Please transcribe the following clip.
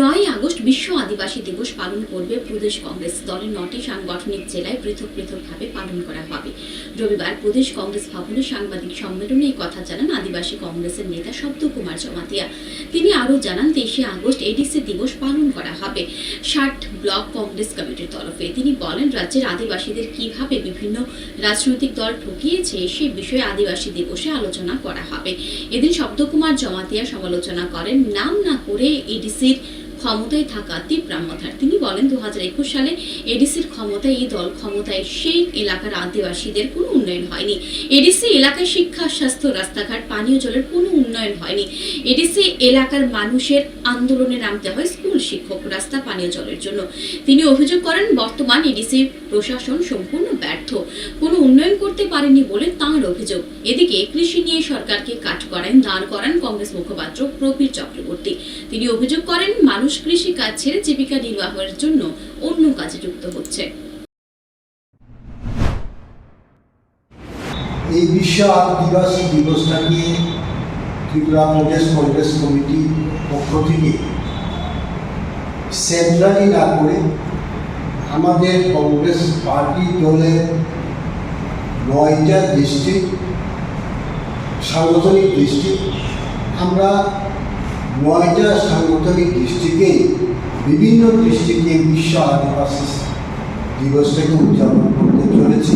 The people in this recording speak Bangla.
নয় আগস্ট বিশ্ব আদিবাসী দিবস পালন করবে প্রদেশ কংগ্রেস। দলের নটি সাংগঠনিক জেলায় পৃথক পৃথকভাবে পালন করা হবে। রবিবার প্রদেশ কংগ্রেস ভবনে সাংবাদিক সম্মেলনে এই কথা জানান আদিবাসী কংগ্রেসের নেতা শব্দ কুমার জমাতিয়া। তিনি আরও জানান, তেইশে আগস্ট এডিসি দিবস পালন করা হবে। ষাট ব্লক কংগ্রেস কমিটির তরফে তিনি বলেন, রাজ্যের আদিবাসীদের কীভাবে বিভিন্ন রাজনৈতিক দল ঠকিয়েছে, সে বিষয়ে আদিবাসী দিবসে আলোচনা করা হবে। এদিন শব্দকুমার জমাতিয়া সমালোচনা করেন, নাম না করে এডিসির ক্ষমতায় থাকা তীব্রামথার তিনি বলেন, দুহাজার একুশ সালে এডিসির ক্ষমতায় এই দল ক্ষমতায়, সেই এলাকার আদিবাসীদের কোনো উন্নয়ন হয়নি। এডিসি এলাকায় শিক্ষা, স্বাস্থ্য, রাস্তাঘাট, পানীয় জলের কোনো উন্নয়ন হয়নি। এডিসি এলাকার মানুষের আন্দোলনে নামতে হয় স্কুল শিক্ষক রাস্তা, পানীয় জলের জন্য। তিনি অভিযোগ করেন, বর্তমান এডিসি প্রশাসন সম্পূর্ণ ব্যর্থ। উন্নয়ন করতে পারেনি বলে তাঁর অভিযোগ। এদিকে কৃষি নিয়ে সরকারকে কাঠ করান, দাঁড় করান কংগ্রেস মুখপাত্র প্রবীর চক্রবর্তী। তিনি অভিযোগ করেন, মানুষ কৃষি কাজ ছেড়ে জীবিকা নির্বাহের জন্য অন্য কাজে যুক্ত হচ্ছে। এই বিশ্ব আদিবাসী দিবসটাকে ত্রিপুরা প্রদেশ কংগ্রেস কমিটির পক্ষ থেকে সেন্ট্রালি না করে আমাদের কংগ্রেস পার্টি দলের নয়টা ডিস্ট্রিক্ট সাংগঠনিক ডিস্ট্রিক্ট আমরা নয়টা সাংগঠনিক ডিস্ট্রিক্টে বিভিন্ন ডিস্ট্রিক্টে বিশ্ব আদিবাসী দিবসটাকে উদযাপন করতে চলেছি।